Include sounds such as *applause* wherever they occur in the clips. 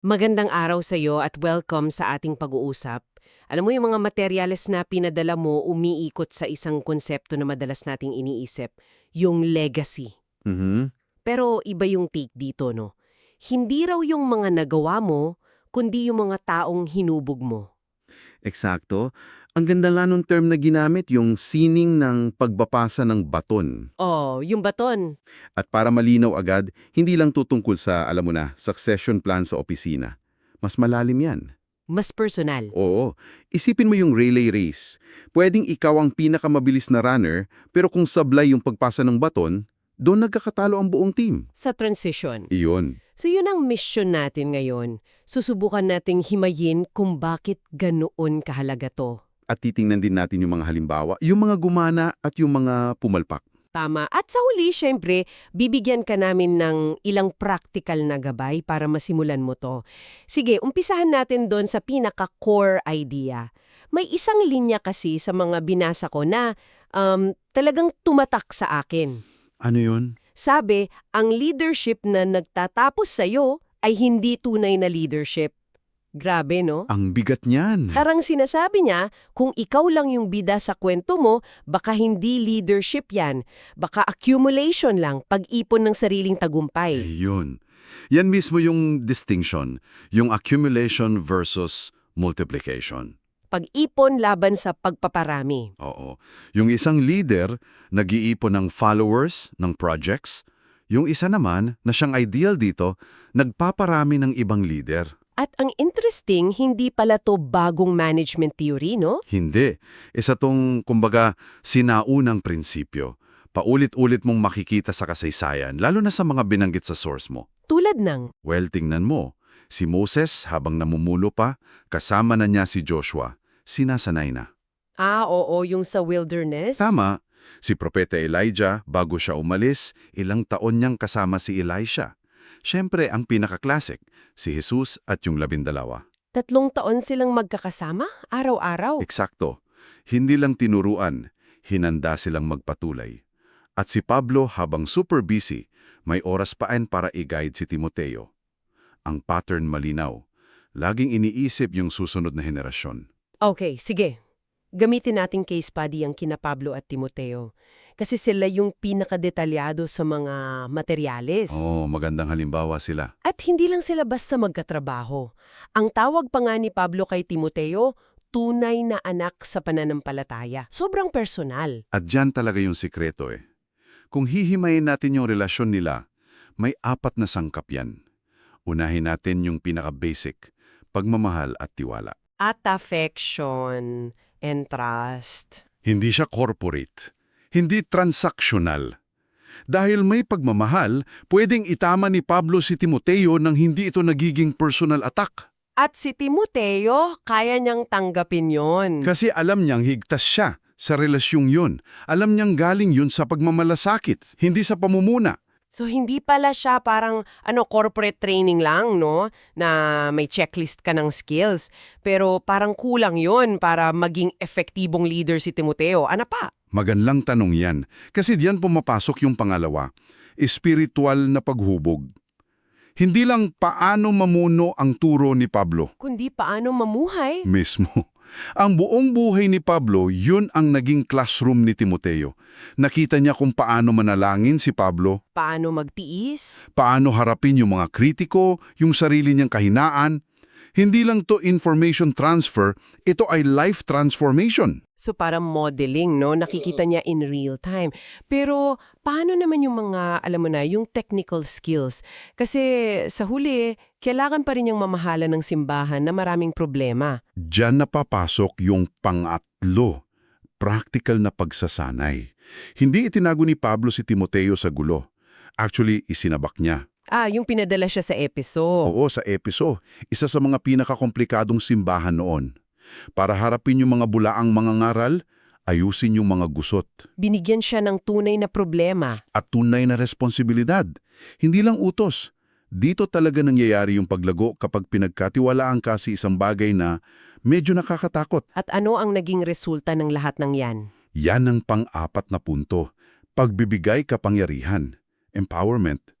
Magandang araw sa iyo at welcome sa ating pag-uusap. Alam mo yung mga materyales na pinadala mo umiikot sa isang konsepto na madalas nating iniisip, yung legacy. Mhm. Pero iba yung take dito, no? Hindi raw yung mga nagawa mo, kundi yung mga taong hinubog mo. Eksakto. Ang ganda lang nung term na ginamit, yung sining ng pagbapasa ng baton. Oh, yung baton. At para malinaw agad, hindi lang tutungkol sa, alam mo na, succession plan sa opisina. Mas malalim yan. Mas personal. Oo. Isipin mo yung relay race. Pwedeng ikaw ang pinakamabilis na runner, pero kung sablay yung pagpasa ng baton, doon nagkakatalo ang buong team. Sa transition. Iyon. So yun ang mission natin ngayon. Susubukan nating himayin kung bakit ganoon kahalaga to. At titingnan din natin yung mga halimbawa, yung mga gumana at yung mga pumalpak. Tama. At sa huli, syempre, bibigyan ka namin ng ilang practical na gabay para masimulan mo to. Sige, umpisahan natin doon sa pinaka-core idea. May isang linya kasi sa mga binasa ko na um, talagang tumatak sa akin. Ano yun? Sabi, ang leadership na nagtatapos sa'yo ay hindi tunay na leadership. Grabe, no? Ang bigat niyan. Parang sinasabi niya, kung ikaw lang yung bida sa kwento mo, baka hindi leadership yan. Baka accumulation lang, pag-ipon ng sariling tagumpay. Yun. Yan mismo yung distinction, yung accumulation versus multiplication. Pag-ipon laban sa pagpaparami. Oo. Yung isang leader, nag-iipon ng followers, ng projects. Yung isa naman, na siyang ideal dito, nagpaparami ng ibang leader. At ang interesting, hindi pala to bagong management theory, no? Hindi. Isa tong, kumbaga, sinaunang prinsipyo. Paulit-ulit mong makikita sa kasaysayan, lalo na sa mga binanggit sa source mo. Tulad ng, Well, tingnan mo. Si Moses, habang namumulo pa, kasama na niya si Joshua. Sinasanay na. Ah, oo, yung sa wilderness. Tama. Si Propeta Elijah, bago siya umalis, ilang taon niyang kasama si Elisha. Siyempre, ang pinaka-classic, si Jesus at yung labindalawa. Tatlong taon silang magkakasama, araw-araw. Eksakto. Hindi lang tinuruan, hinanda silang magpatuloy. At si Pablo, habang super busy, may oras paan para i-guide si Timoteo. Ang pattern malinaw. Laging iniisip yung susunod na henerasyon. Okay, sige. Gamitin nating case study ang kina Pablo at Timoteo. Kasi sila yung pinakadetalyado sa mga materyales. Oh, magandang halimbawa sila. At hindi lang sila basta magkatrabaho. Ang tawag pa nga ni Pablo kay Timoteo, tunay na anak sa pananampalataya. Sobrang personal. At dyan talaga yung sikreto eh. Kung hihimayin natin yung relasyon nila, may apat na sangkap yan. Unahin natin yung pinaka-basic, pagmamahal at tiwala. At affection and trust. Hindi siya corporate. Hindi transactional. Dahil may pagmamahal, pwedeng itama ni Pablo si Timoteo nang hindi ito nagiging personal attack. At si Timoteo, kaya niyang tanggapin yon. Kasi alam niyang higtas siya sa relasyong yun. Alam niyang galing yun sa pagmamalasakit, hindi sa pamumuna. So hindi pala siya parang ano corporate training lang no na may checklist ka ng skills pero parang kulang 'yon para maging epektibong leader si Timoteo. Ano pa? Magandang tanong yan. Kasi diyan pumapasok yung pangalawa, espiritual na paghubog. Hindi lang paano mamuno ang turo ni Pablo. Kundi paano mamuhay? Mismo. Ang buong buhay ni Pablo, yun ang naging classroom ni Timoteo. Nakita niya kung paano manalangin si Pablo, Paano magtiis? paano harapin yung mga kritiko, yung sarili niyang kahinaan. Hindi lang to information transfer, ito ay life transformation. So parang modeling no, nakikita niya in real time. Pero paano naman yung mga alam mo na, yung technical skills? Kasi sa huli, kailangan pa rin yung mamahala ng simbahan na maraming problema. Diyan napapasok yung pangatlo, practical na pagsasanay. Hindi itinago ni Pablo si Timoteo sa gulo. Actually, isinabak niya. Ah, yung pinadala siya sa episo. Oo, sa Episo, isa sa mga pinakakomplikadong simbahan noon. Para harapin yung mga bulaang mga ngaral, ayusin yung mga gusot Binigyan siya ng tunay na problema. at tunay na responsibilidad. Hindi lang utos. Dito talaga nangyayari yung paglago kapag pinagkatiwalaan ka sa isang bagay na medyo nakakatakot. At ano ang naging resulta ng lahat ng yan? Yan ang pang-apat na punto. Pagbibigay kapangyarihan. Empowerment.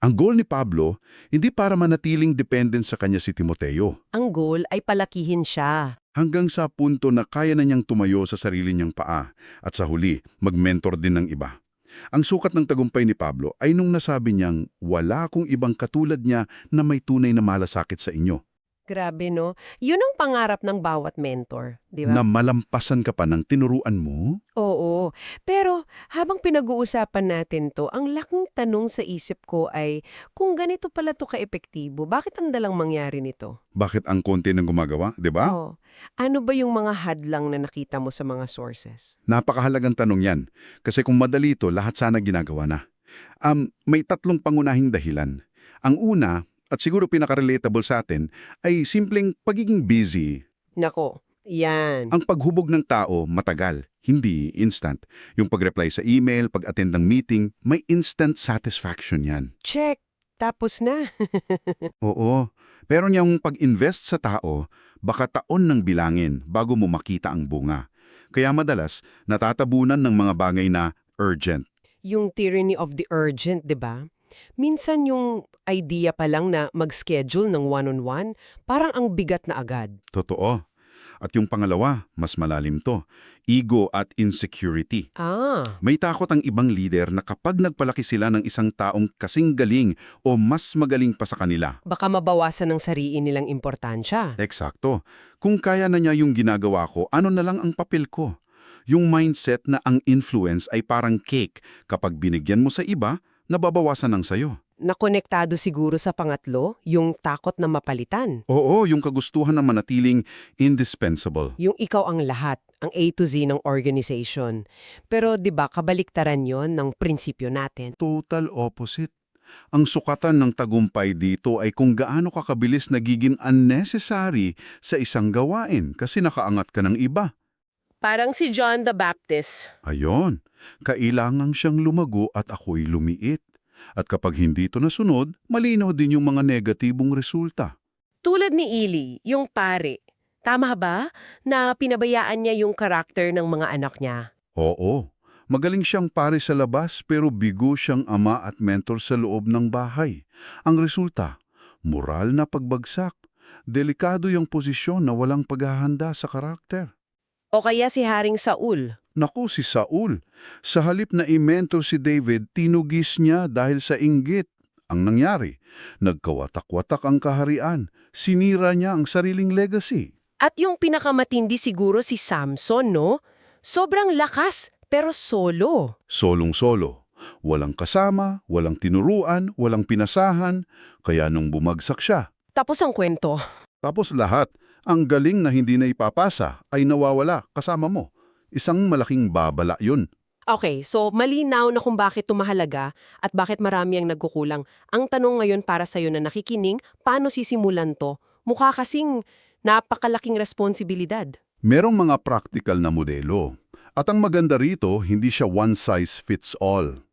Ang goal ni Pablo, hindi para manatiling dependent sa kanya si Timoteo, Ang goal ay palakihin siya. hanggang sa punto na kaya na niyang tumayo sa sarili niyang paa at sa huli, mag-mentor din ng iba. Ang sukat ng tagumpay ni Pablo ay nung nasabi niyang wala akong ibang katulad niya na may tunay na malasakit sa inyo, Grabe, no? Yun ang pangarap ng bawat mentor, di na ba? malampasan ka pa ng tinuruan mo. Oo. Pero habang pinag-uusapan natin to, ang laking tanong sa isip ko ay kung ganito pala to kaepektibo, bakit ang dalang mangyari nito? Bakit ang konti ng gumagawa, di ba? Oo. Ano ba yung mga hadlang na nakita mo sa mga sources? Napakahalagang tanong yan. Kasi kung madali ito, lahat sana ginagawa na. Um, may tatlong pangunahing dahilan. Ang una, at siguro pinaka-relatable sa atin, ay simpleng pagiging busy. Nako, yan. Ang paghubog ng tao, matagal, hindi instant. Yung pag-reply sa email, pag-attend ng meeting, may instant satisfaction yan. Check. Tapos na. *laughs* Oo. Pero niyang pag-invest sa tao, baka taon ng bilangin bago mo makita ang bunga. Kaya madalas, natatabunan ng mga bagay na urgent. yung tyranny of the urgent, di ba? Minsan yung idea pa lang na mag-schedule ng one-on-one, parang ang bigat na agad. Totoo. At yung pangalawa, mas malalim to, ego at insecurity. Ah, May takot ang ibang leader na kapag nagpalaki sila ng isang taong kasing galing o mas magaling pa sa kanila. baka mabawasan ng sariin nilang importansya. Eksakto. Kung kaya na niya yung ginagawa ko, ano na lang ang papel ko? Yung mindset na ang influence ay parang cake. Kapag binigyan mo sa iba, nababawasan ng sayo. Nakonektado siguro sa pangatlo, yung takot na mapalitan. Oo, yung kagustuhan na manatiling indispensable. Yung ikaw ang lahat, ang A to Z ng organization. Pero 'di ba kabaliktaran 'yon ng prinsipyo natin. Total opposite. Ang sukatan ng tagumpay dito ay kung gaano ka kabilis nagiging unnecessary sa isang gawain kasi nakaangat ka ng iba. Parang si John the Baptist. Ayon, kailangan siyang lumago at ako'y lumiit. At kapag hindi ito nasunod, malinaw din yung mga negatibong resulta. Tulad ni Ili, yung pare. Tama ba na pinabayaan niya yung karakter ng mga anak niya? Oo, magaling siyang pare sa labas pero bigo siyang ama at mentor sa loob ng bahay. Ang resulta, moral na pagbagsak. Delikado yung posisyon na walang paghahanda sa karakter. O kaya si Haring Saul? Naku si Saul, sa halip na i-mentor si David, tinugis niya dahil sa inggit. Ang nangyari, nagkawatak-watak ang kaharian, sinira niya ang sariling legacy. At yung pinakamatindi siguro si Samson, no? Sobrang lakas, pero solo. Solong-solo. Walang kasama, walang tinuruan, walang pinasahan, kaya nung bumagsak siya. Tapos ang kwento. Tapos lahat, ang galing na hindi na ipapasa ay nawawala kasama mo. Isang malaking babala yun. Okay, so malinaw na kung bakit tumahalaga at bakit marami ang nagkukulang. Ang tanong ngayon para sa'yo na nakikining, paano sisimulan to? Mukha kasing napakalaking responsibilidad. Merong mga practical na modelo. At ang maganda rito, hindi siya one size fits all.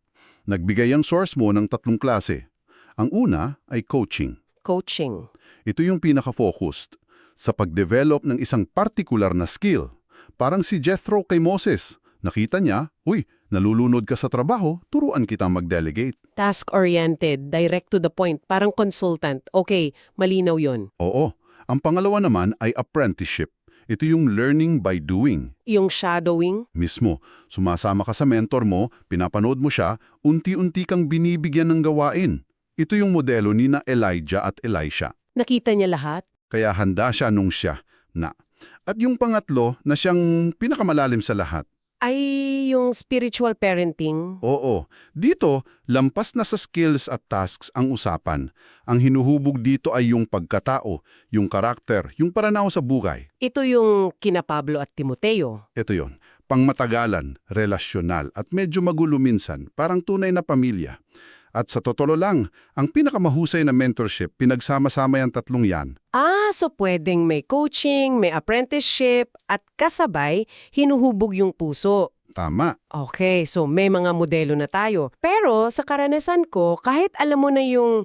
Nagbigay ang source mo ng tatlong klase. Ang una ay coaching. Coaching. Ito yung pinaka-focused sa pag-develop ng isang particular na skill. Parang si Jethro kay Moses. Nakita niya, uy, nalulunod ka sa trabaho, turuan kitang mag-delegate. Task-oriented, direct to the point, parang consultant. Okay, malinaw yon. Oo. Ang pangalawa naman ay apprenticeship. Ito yung learning by doing. Yung shadowing, Mismo, sumasama ka sa mentor mo, pinapanood mo siya, unti-unti kang binibigyan ng gawain. Ito yung modelo ni na Elijah at Elisha. nakita niya lahat? Kaya handa siya nung siya na. At yung pangatlo na siyang pinakamalalim sa lahat. Ay yung spiritual parenting. Oo, dito, lampas na sa skills at tasks ang usapan. Ang hinuhubog dito ay yung pagkatao, yung karakter, yung paranaw sa buhay. Ito yung kina Pablo at Timoteo. Ito yon, pangmatagalan, relasyonal at medyo magulo minsan, parang tunay na pamilya. At sa totoo lang, ang pinakamahusay na mentorship, pinagsama-sama yung tatlong yan. Ah, so pwedeng may coaching, may apprenticeship, at kasabay, hinuhubog yung puso. Tama. Okay, so may mga modelo na tayo. Pero sa karanasan ko, kahit alam mo na yung,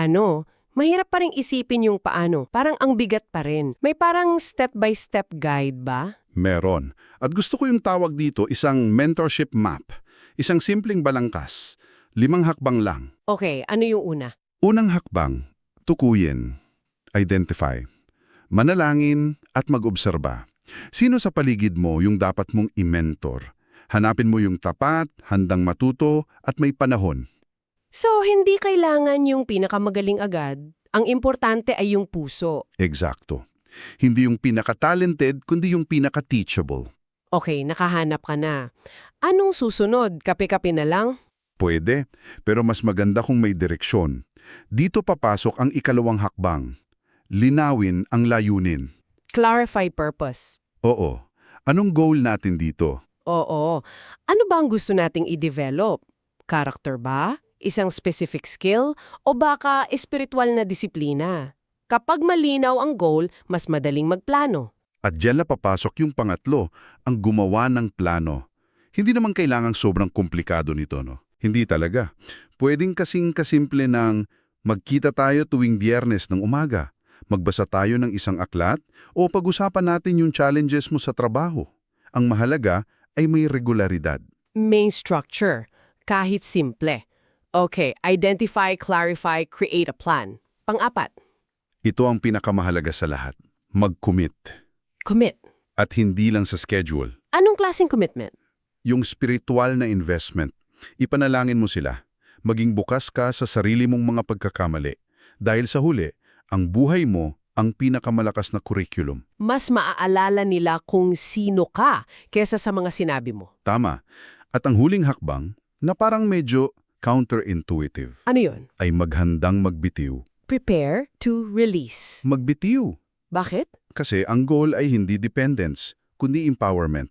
ano, mahirap pa rin isipin yung paano. Parang ang bigat pa rin. May parang step-by-step guide ba? Meron. At gusto ko yung tawag dito isang mentorship map. Isang simpleng balangkas. Limang hakbang lang. Okay, ano yung una? Unang hakbang, tukuyin, identify, manalangin at mag-obserba. Sino sa paligid mo yung dapat mong i-mentor? Hanapin mo yung tapat, handang matuto, at may panahon. So, hindi kailangan yung pinakamagaling agad. Ang importante ay yung puso. Eksakto. Hindi yung pinaka-talented, kundi yung pinaka-teachable. Okay, nakahanap ka na. Anong susunod? Kape-kape na lang? Pwede, pero mas maganda kung may direksyon. Dito papasok ang ikalawang hakbang. Linawin ang layunin. Clarify purpose. Oo. Anong goal natin dito? Oo. Ano ba ang gusto nating i-develop? Character ba? Isang specific skill? O baka espiritual na disiplina? Kapag malinaw ang goal, mas madaling magplano. At diyan na papasok yung pangatlo, ang gumawa ng plano. Hindi naman kailangang sobrang komplikado nito, no? Hindi talaga. Pwedeng kasing kasimple ng magkita tayo tuwing biyernes ng umaga, magbasa tayo ng isang aklat, o pag-usapan natin yung challenges mo sa trabaho. Ang mahalaga ay may regularidad. Main structure. Kahit simple. Okay, identify, clarify, create a plan. Pang-apat, Ito ang pinakamahalaga sa lahat. Mag-commit. commit. At hindi lang sa schedule. Anong klaseng commitment? Yung spiritual na investment. Ipanalangin mo sila. Maging bukas ka sa sarili mong mga pagkakamali. Dahil sa huli, ang buhay mo ang pinakamalakas na curriculum. Mas maaalala nila kung sino ka kesa sa mga sinabi mo. Tama. At ang huling hakbang, na parang medyo counterintuitive, Ano yun? ay maghandang magbitiw. Prepare to release. Magbitiw. Bakit? Kasi ang goal ay hindi dependence, kundi empowerment.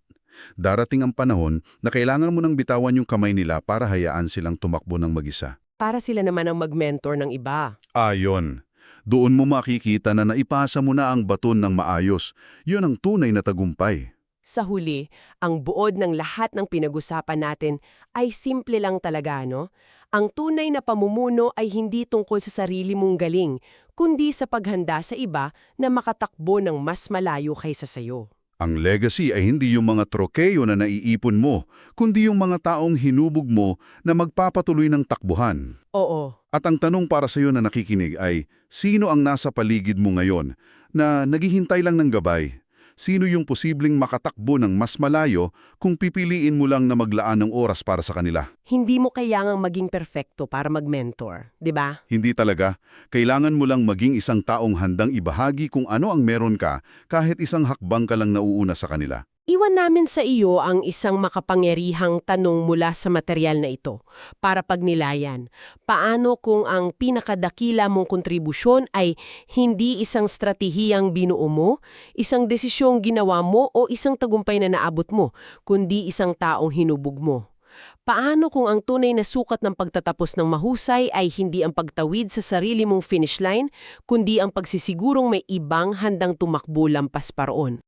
Darating ang panahon na kailangan mo nang bitawan yung kamay nila para hayaan silang tumakbo ng mag-isa. Para sila naman ang mag-mentor ng iba. Ayon. Doon mo makikita na naipasa mo na ang baton ng maayos. Yun ang tunay na tagumpay. Sa huli, ang buod ng lahat ng pinag-usapan natin ay simple lang talaga, no? Ang tunay na pamumuno ay hindi tungkol sa sarili mong galing, kundi sa paghanda sa iba na makatakbo ng mas malayo kaysa sayo. Ang legacy ay hindi yung mga trokeyo na naiipon mo, kundi yung mga taong hinubog mo na magpapatuloy ng takbuhan. Oo, At ang tanong para sa iyo na nakikinig ay, sino ang nasa paligid mo ngayon na naghihintay lang ng gabay? Sino yung posibleng makatakbo ng mas malayo kung pipiliin mo lang na maglaan ng oras para sa kanila? hindi mo kailangang maging perfecto para mag-mentor, di ba? Hindi talaga. Kailangan mo lang maging isang taong handang ibahagi kung ano ang meron ka kahit isang hakbang ka lang nauuna sa kanila. Iwan namin sa iyo ang isang makapangyarihang tanong mula sa material na ito para pagnilayan. Paano kung ang pinakadakila mong kontribusyon ay hindi isang stratehiyang binuo mo, isang desisyong ginawa mo o isang tagumpay na naabot mo, kundi isang taong hinubog mo? Paano kung ang tunay na sukat ng pagtatapos ng mahusay ay hindi ang pagtawid sa sarili mong finish line, kundi ang pagsisigurong may ibang handang tumakbo lampas paroon?